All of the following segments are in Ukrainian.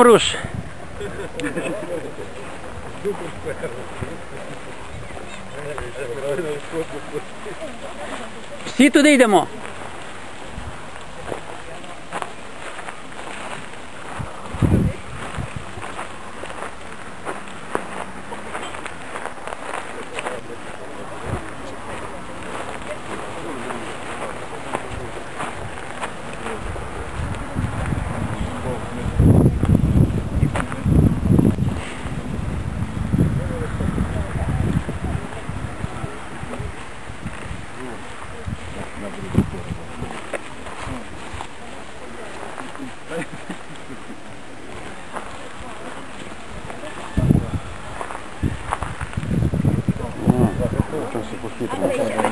Руш. Всі туди йдемо.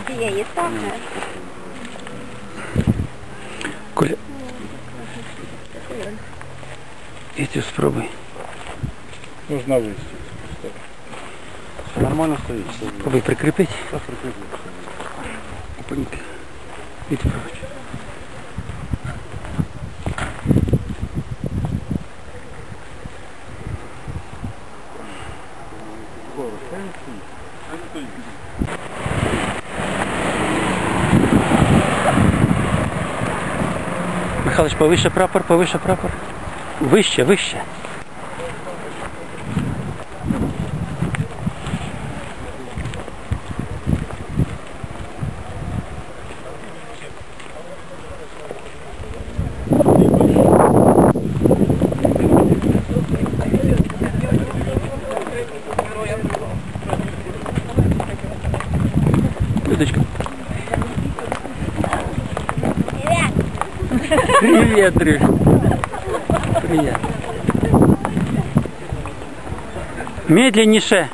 Цієї так. Коля. І цю спробуй. Нужно вийти. Нормально стоїть. Спробуй прикріпити. Зараз прикріплю. Опаньки. Відправити. Михайлович, повише прапор, повише прапор. Вище, вище. Привет, Дрюш. Привет. Медленнейше.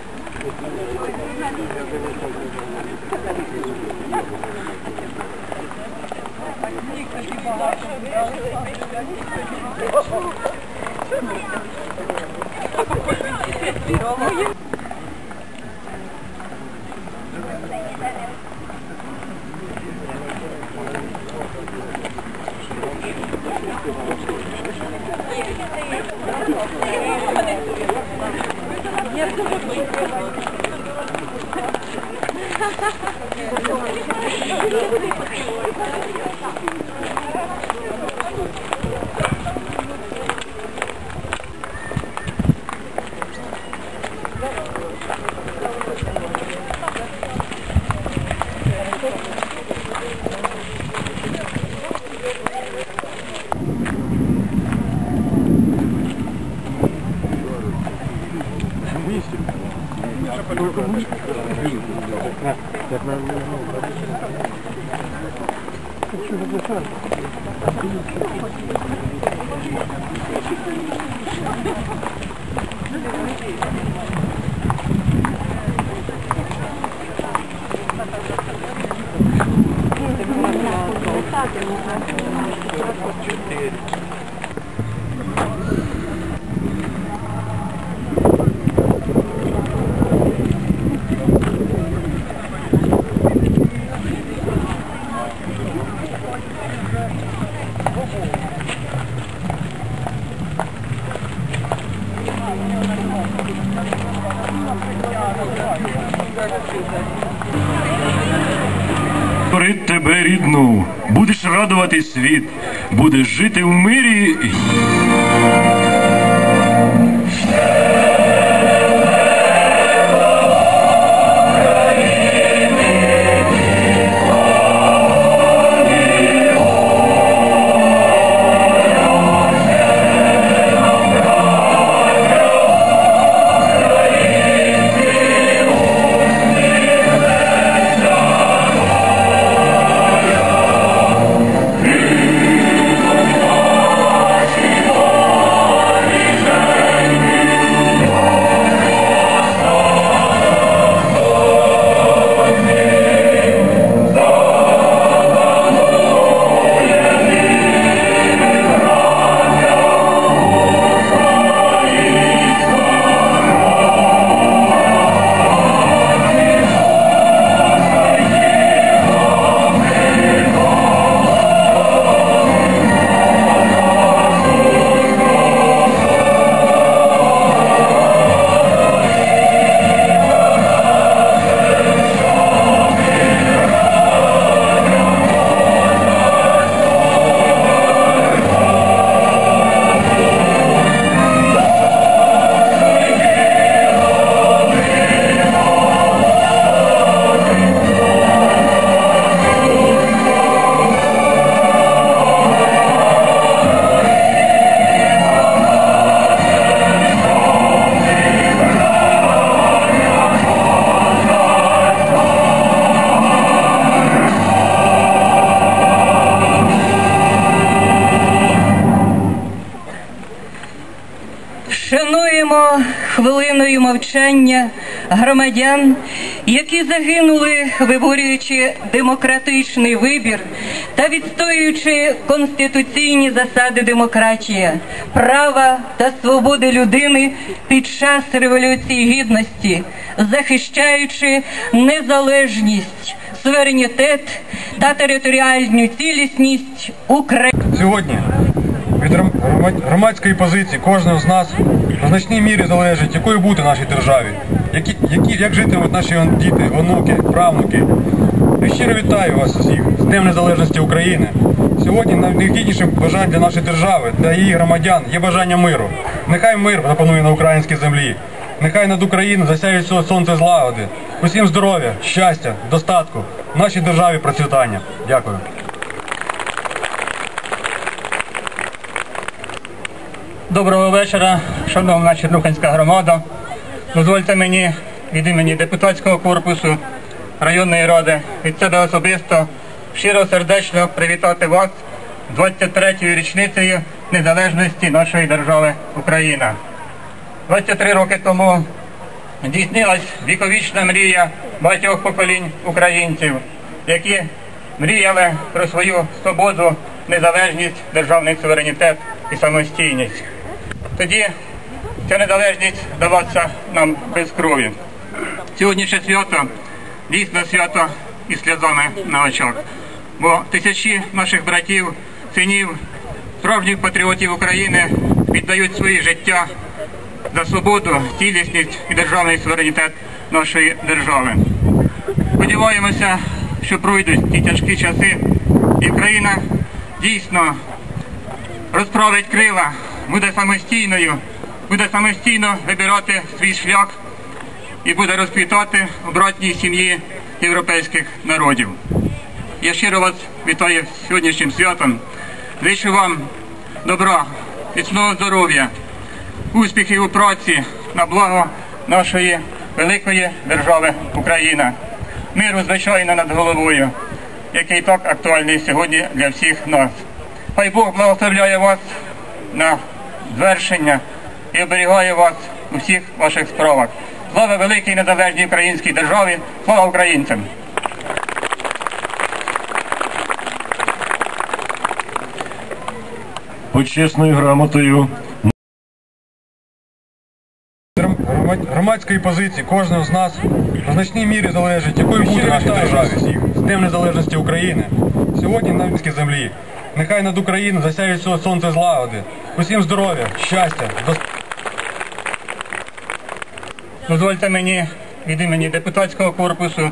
Ne oldu? Şunu tutar. Рідну, будеш радувати світ, будеш жити в мирі. Хвилиною мовчання громадян, які загинули, виборюючи демократичний вибір та відстоюючи конституційні засади демократії, права та свободи людини під час революції гідності, захищаючи незалежність, суверенітет та територіальну цілісність України. Сьогодні від громадської позиції кожного з нас в значній мірі залежить, якою бути нашій державі, які, які, як житимуть наші діти, онуки, правнуки. Я щиро вітаю вас всіх з Днем Незалежності України. Сьогодні найнеобхіднішим бажанням для нашої держави, для її громадян є бажання миру. Нехай мир запанує на українській землі. Нехай над Україною со- сонце злагоди. Усім здоров'я, щастя, достатку, нашій державі процвітання. Дякую. Доброго вечора, шановна Чернухинська громада. Дозвольте мені від імені депутатського корпусу районної ради від себе особисто щиро сердечно привітати вас 23-ю річницею незалежності нашої держави Україна. 23 роки тому здійснилась віковічна мрія багатьох поколінь українців, які мріяли про свою свободу, незалежність, державний суверенітет і самостійність. Тоді ця незалежність давалася нам без крові. Сьогоднішнє свято дійсно свято із сльозами на очах. Бо тисячі наших братів, синів, справжніх патріотів України віддають свої життя за свободу, цілісність і державний суверенітет нашої держави. Сподіваємося, що пройдуть ті тяжкі часи, і Україна дійсно розправить крила, буде самостійною, буде самостійно вибирати свій шлях і буде розквітати у братній сім'ї європейських народів. Я щиро вас вітаю сьогоднішнім святом. Зичу вам добра, міцного здоров'я, успіхів у праці на благо нашої великої держави Україна. Миру, звичайно, над головою, який так актуальний сьогодні для всіх нас. Хай Бог благословляє вас на звершення і оберігає вас у всіх ваших справах. Слава великій незалежній українській державі, слава українцям! Почесною грамотою громадської позиції кожного з нас в значній мірі залежить, якою бути нашій державі з Днем Незалежності України. Сьогодні на українській землі. Нехай над Україною засяють со- сонце злагоди. Усім здоров'я, щастя. Дозвольте мені від імені депутатського корпусу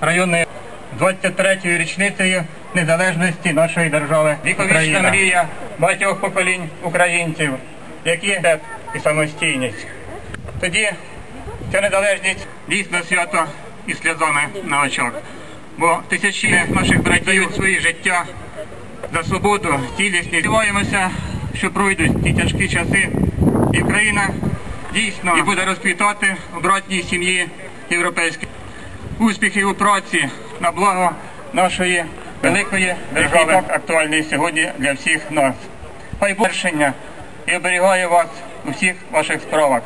районної 23-ї річницею незалежності нашої держави. Віковічна мрія багатьох поколінь українців, які і самостійність. Тоді ця незалежність дійсно свято із сльозами на очах. Бо тисячі наших братів дають свої життя за свободу, цілісність. Сподіваємося, що пройдуть ті тяжкі часи, і Україна дійсно і буде розквітати у братній сім'ї європейській. Успіхів у праці на благо нашої великої держави, так актуальний сьогодні для всіх нас. Хай вершення і оберігає вас у всіх ваших справах.